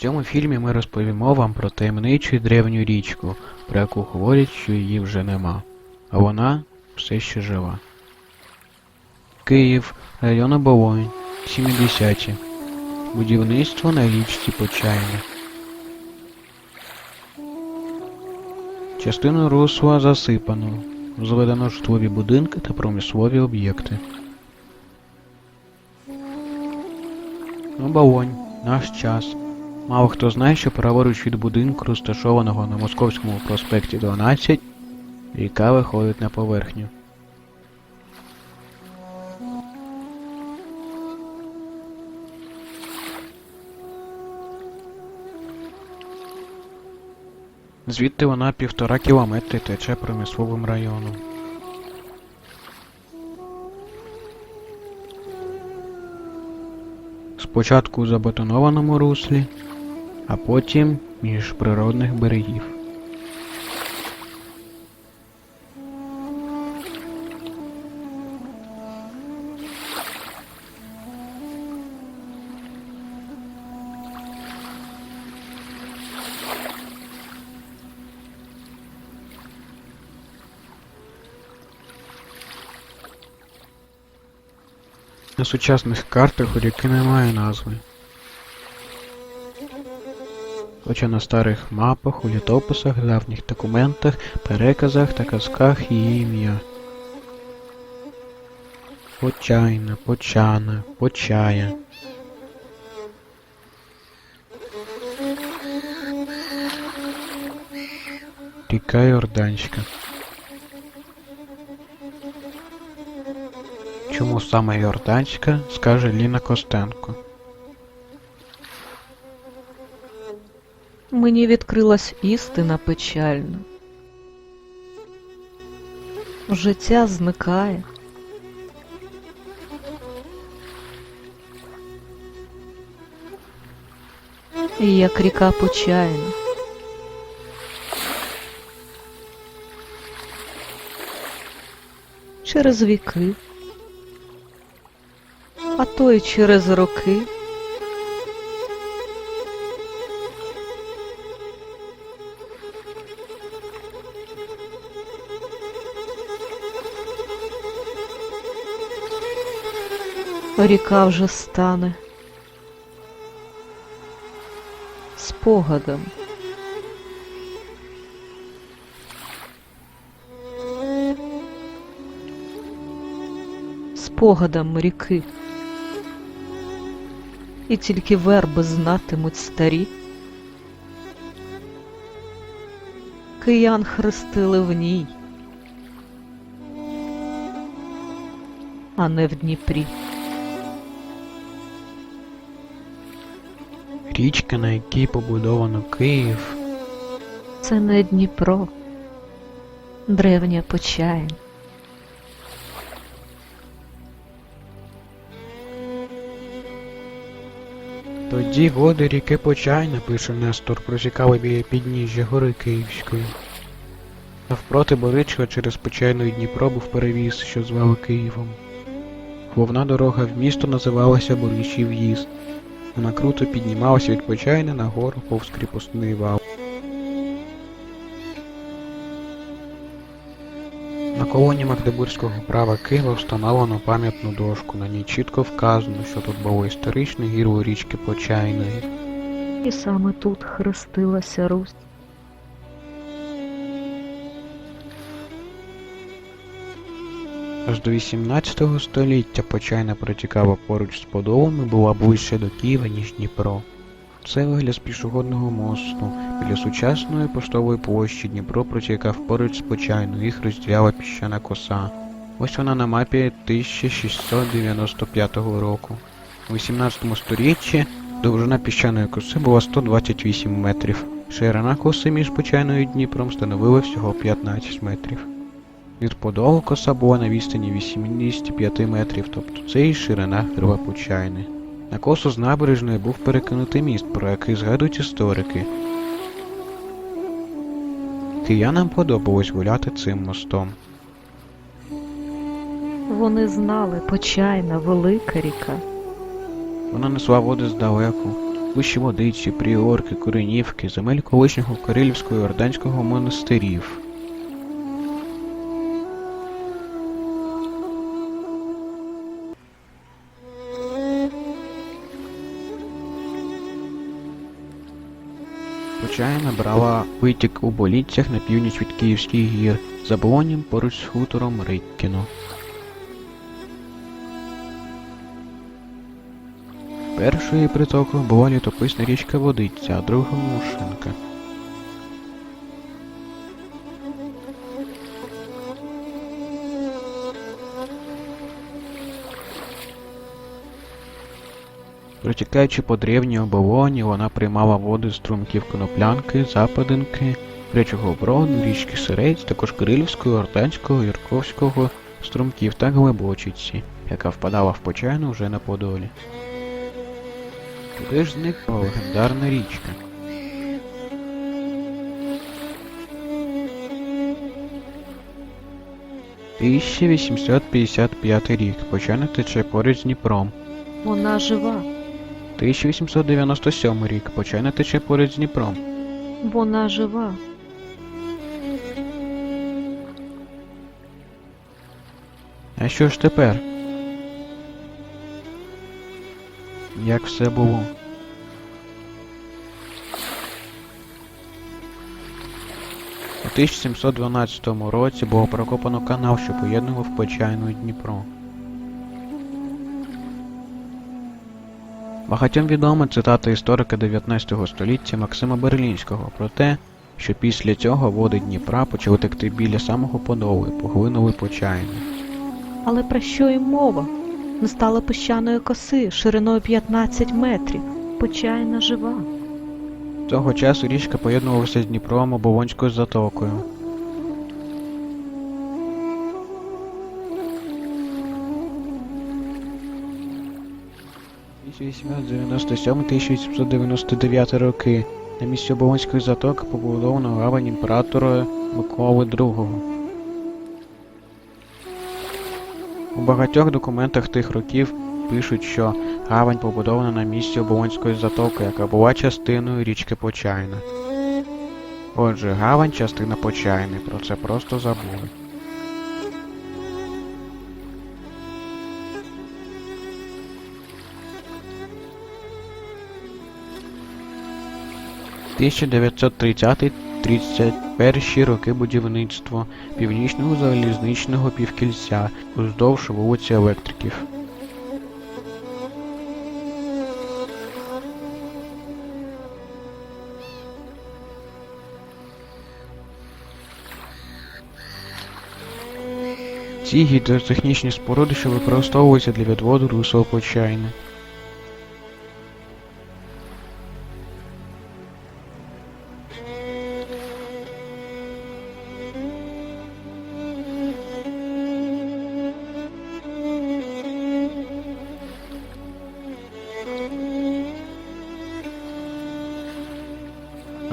цьому фільмі ми розповімо вам про таємничу древню річку, про яку говорять, що її вже нема. А вона все ще жива. Київ, район Оболонь, 70-ті. Будівництво на річці Почайна. Частину русла засипано. Зведено житлові будинки та промислові об'єкти. Оболонь. Наш час. Мало хто знає, що праворуч від будинку, розташованого на Московському проспекті 12, ріка виходить на поверхню. Звідти вона півтора кілометри тече промисловим районом. Спочатку у забетонованому руслі, а потім між природних берегів. На сучасних картах у ріки немає назви. Хоча на старих мапах, у літописах, давніх документах, переказах та казках її ім'я. Почайна, почана, почая. Ріка Йорданська. Чому саме Йорданська, скаже Ліна Костенко. Мені відкрилась істина печальна. Життя зникає. І Як ріка почайна. Через віки, а то й через роки. Ріка вже стане спогадом. Спогадом ріки. І тільки верби знатимуть старі. Киян хрестили в ній, а не в Дніпрі. Річка, на якій побудовано Київ, Це не Дніпро, древня почаїн. Тоді води ріки Почайна, пише Нестор, протікали біля підніжжя гори Київської. Навпроти Боричка через Почайну і Дніпро був перевіз, що звали Києвом. Головна дорога в місто називалася Боричий в'їзд. Вона круто піднімалася від Почайни на гору повз кріпосний вал. На колоні Магдебурзького права Києва встановлено пам'ятну дошку. На ній чітко вказано, що тут було історичне гірло річки Почайної. І саме тут хрестилася Русь. Аж до 18 століття Почайна протікала поруч з Подолом була ближче до Києва, ніж Дніпро. Це вигляд з пішохідного мосту. Біля сучасної поштової площі Дніпро протікав поруч з Почайною, їх розділяла піщана коса. Ось вона на мапі 1695 року. У 18 сторіччі довжина піщаної коси була 128 метрів. Ширина коси між Почайною і Дніпром становила всього 15 метрів. Від подолу була на відстані 85 метрів, тобто це і ширина герба На косу з набережної був перекинутий міст, про який згадують історики. Киянам подобалось гуляти цим мостом. Вони знали почайна велика ріка. Вона несла води здалеку, Вищі водиці, пріорки, коренівки, земель колишнього Кирилівського і Орданського монастирів. Почайна брала витік у боліттях на північ від Київських гір, за Болонім поруч з хутором Риккіно. Першою притокою була літописна річка Водиця, а другою Мушинка. Протікаючи по древній оболоні, вона приймала води з струмків Коноплянки, Западинки, Речого Броду, річки Сирець, також Кирилівського, Ортанського, Юрковського струмків та Глибочиці, яка впадала в Почайну вже на Подолі. Туди ж зникла легендарна річка. – 1855 рік. Почайна тече поруч з Дніпром. Вона жива. 1897 рік. Почайна тече поруч з Дніпром. Вона жива. А що ж тепер? Як все було? У 1712 році було прокопано канал, що поєднував Почайну і Дніпро. Багатьом відома цитата історика 19 століття Максима Берлінського про те, що після цього води Дніпра почали текти біля самого Подолу і поглинули Почайну. Але про що й мова? Не стало піщаної коси шириною 15 метрів. Почайна жива. Того часу річка поєднувалася з Дніпром Оболонською затокою. 1897-1899 роки на місці Оболонської затоки побудовано гавань імператора Миколи II. У багатьох документах тих років пишуть, що гавань побудована на місці Оболонської затоки, яка була частиною річки Почайна. Отже, гавань частина Почайни, про це просто забули. –1930-31 роки будівництво північного залізничного півкільця уздовж вулиці Електриків. Ці гідротехнічні споруди, що використовуються для відводу русел Почайни.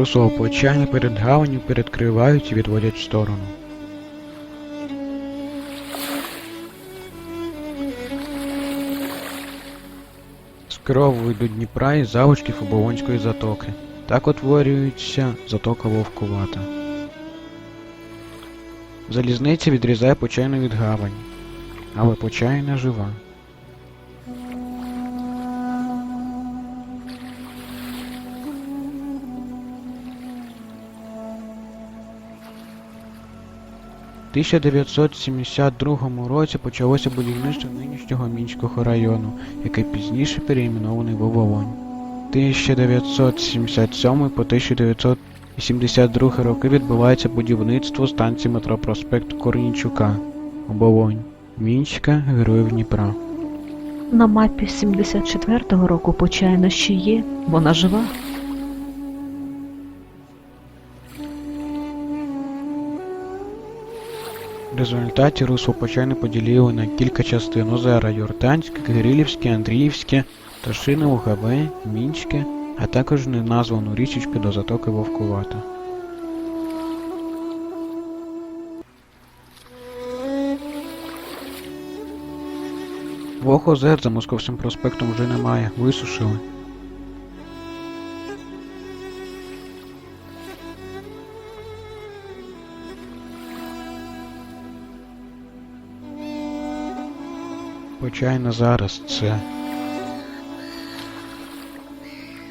Русло Почайни перед гаванню перекривають і відводять в сторону. З Крової до Дніпра і залишків Оболонської затоки. Так утворюється затока Вовкувата. Залізниця відрізає Почайну від гавані, але Почайна жива. 1972 році почалося будівництво нинішнього Мінського району, який пізніше перейменований в Оболонь. 1977 по 1982 роки відбувається будівництво станції метро проспект Корнійчука, Оболонь, Мінська, Героїв Дніпра. На мапі 74-го року Почайна ще є. Вона жива. В результаті русло Почайни поділили на кілька частин озера Йорданське, Кирилівське, Андріївське, Ташине, Лугове, Мінське, а також неназвану річечку до затоки Вовкувата. Двох озер за Московським проспектом вже немає, висушили. Почайна зараз це.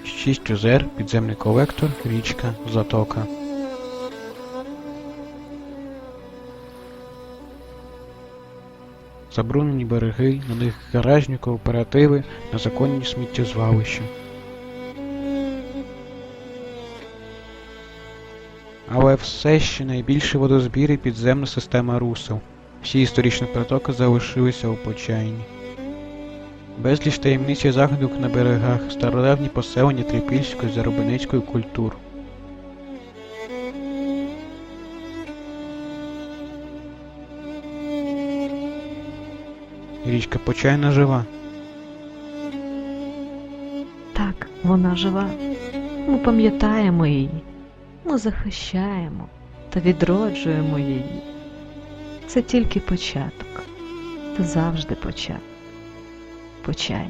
Шість озер, підземний колектор, річка, затока. Забруднені береги, на них гаражні кооперативи, незаконні сміттєзвалища. Але все ще найбільший водозбір і підземна система русел. Всі історичні протоки залишилися у почайні. Безліч таємниць і загадок на берегах, стародавні поселення трипільської заробеницької культур. Річка Почайна жива. Так, вона жива. Ми пам'ятаємо її. Ми захищаємо та відроджуємо її. Це тільки початок. Це завжди початок. Почай.